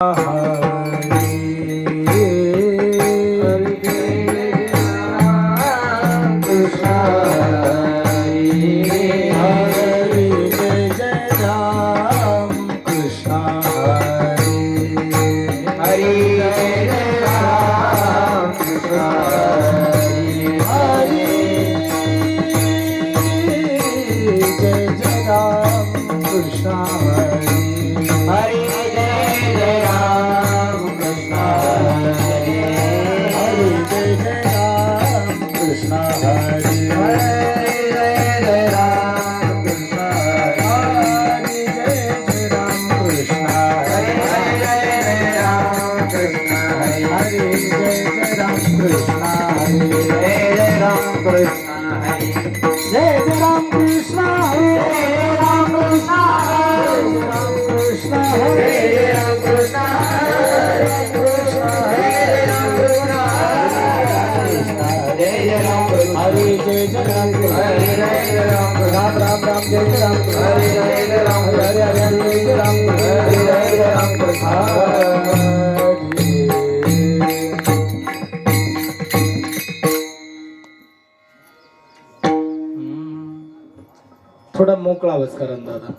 啊哈 थोडा मोकळा आवाज करा दादा.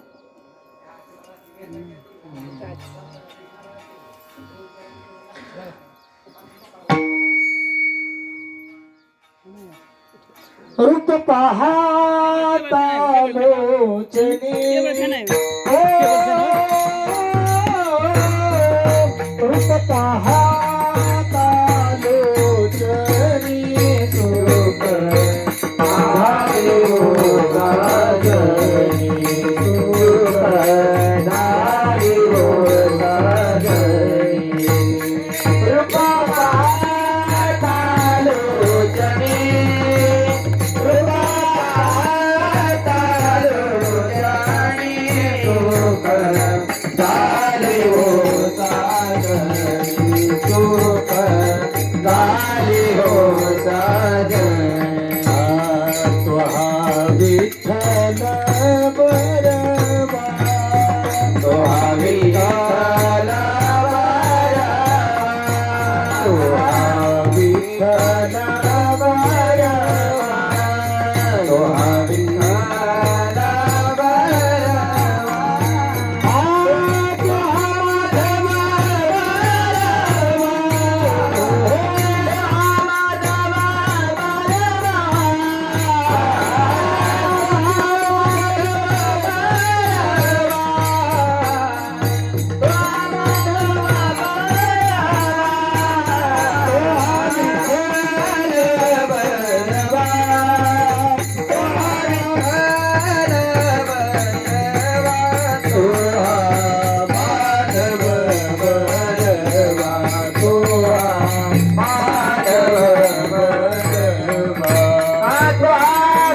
ऋत पाहता लोचनी।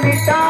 விட்டா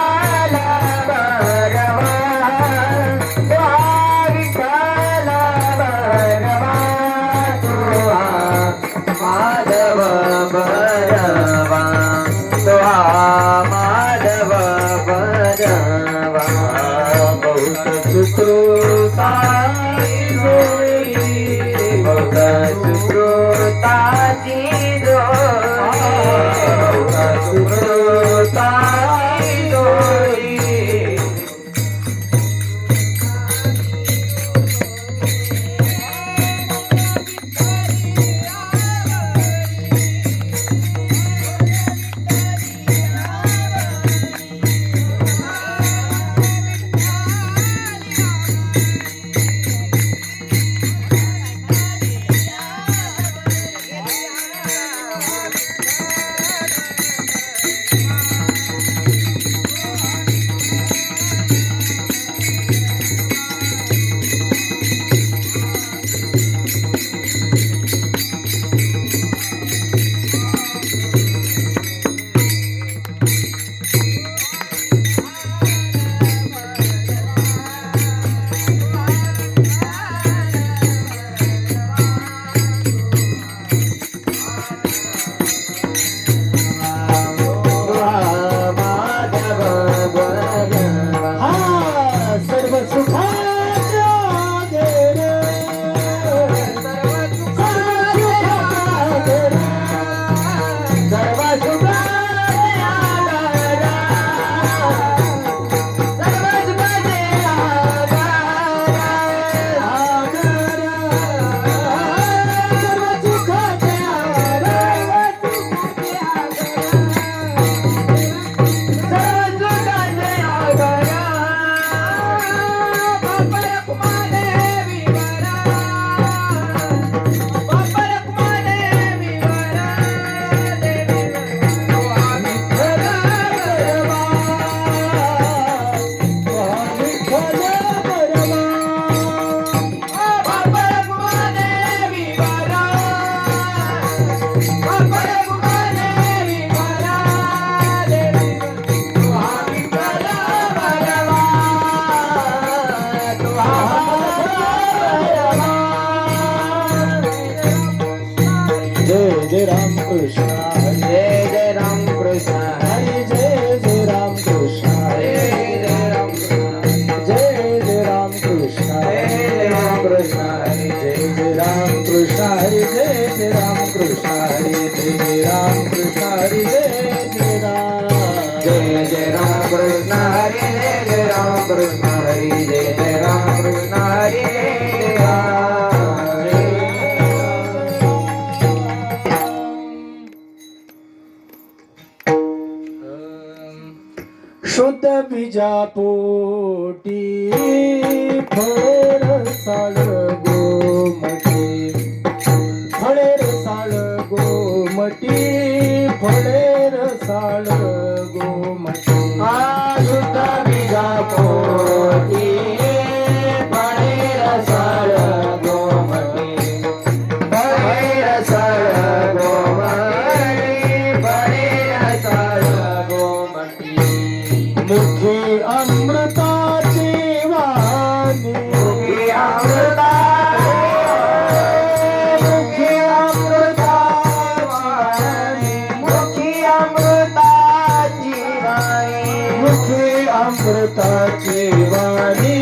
अमृताची वाणी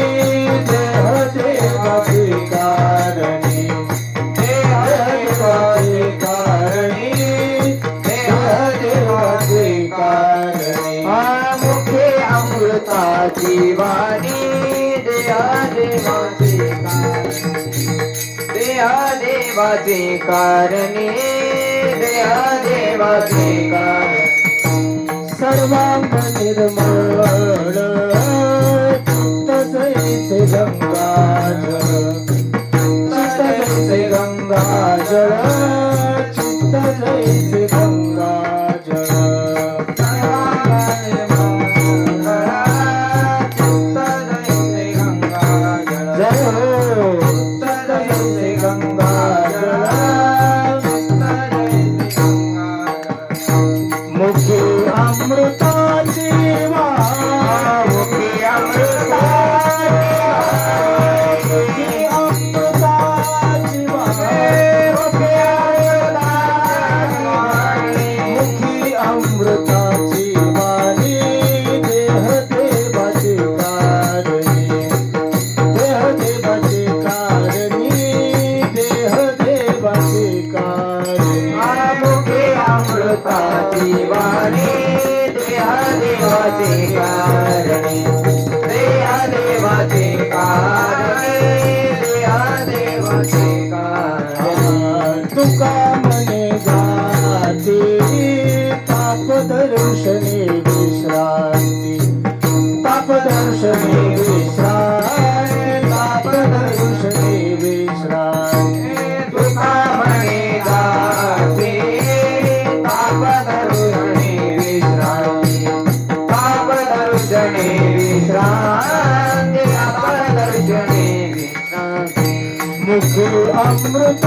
देह देवा कारणी. देह देवा कारणी देह देवा कारणी. मुखे अमृताची वाणी देह देवाचे देह सर्वांग निर्मळ तसैसे गंगाजळ. तसैसे गंगाजळ. ಅಮೃತ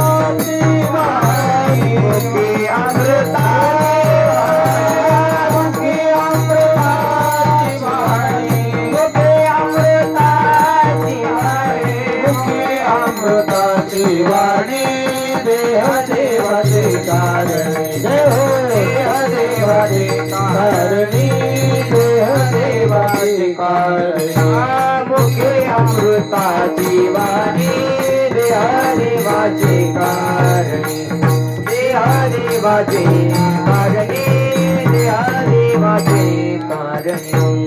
देवाचे कारणे देवाचे कारणे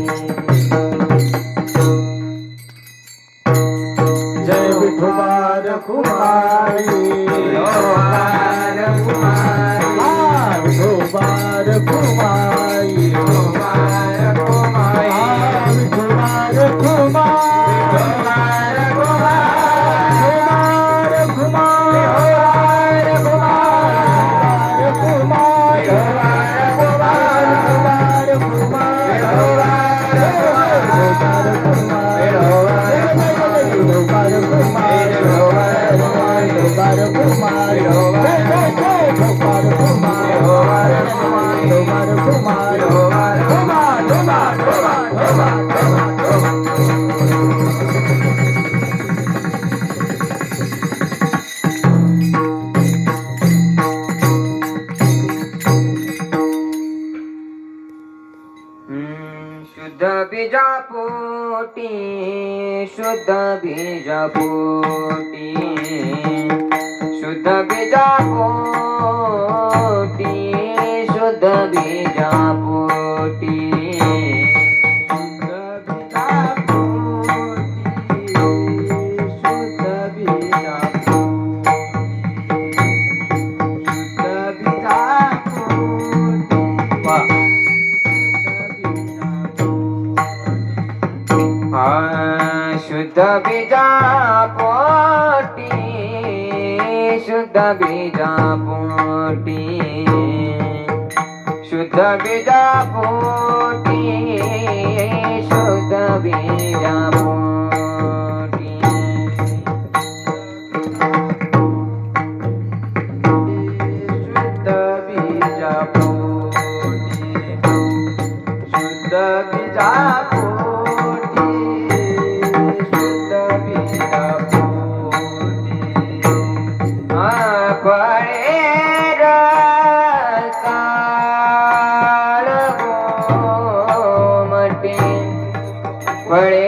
Nabi Jacob. बीजापोटी शुद्ध बीजापोटी शुद्ध बीजापोटी Where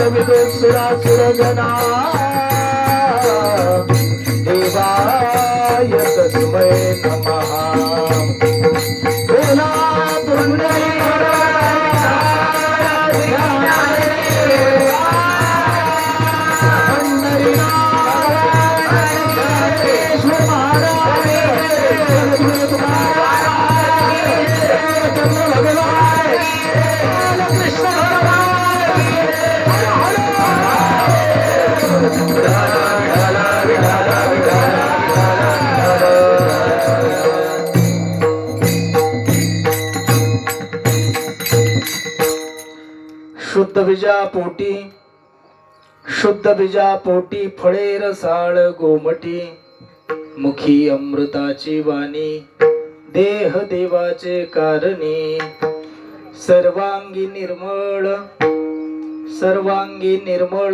विदुसुरासुरगणा बीजा पोटी शुद्ध बीजा पोटी फळे रसाळ गोमटी मुखी अमृताची वाणी देह देवाचे कारणी सर्वांगी निर्मळ सर्वांगी निर्मळ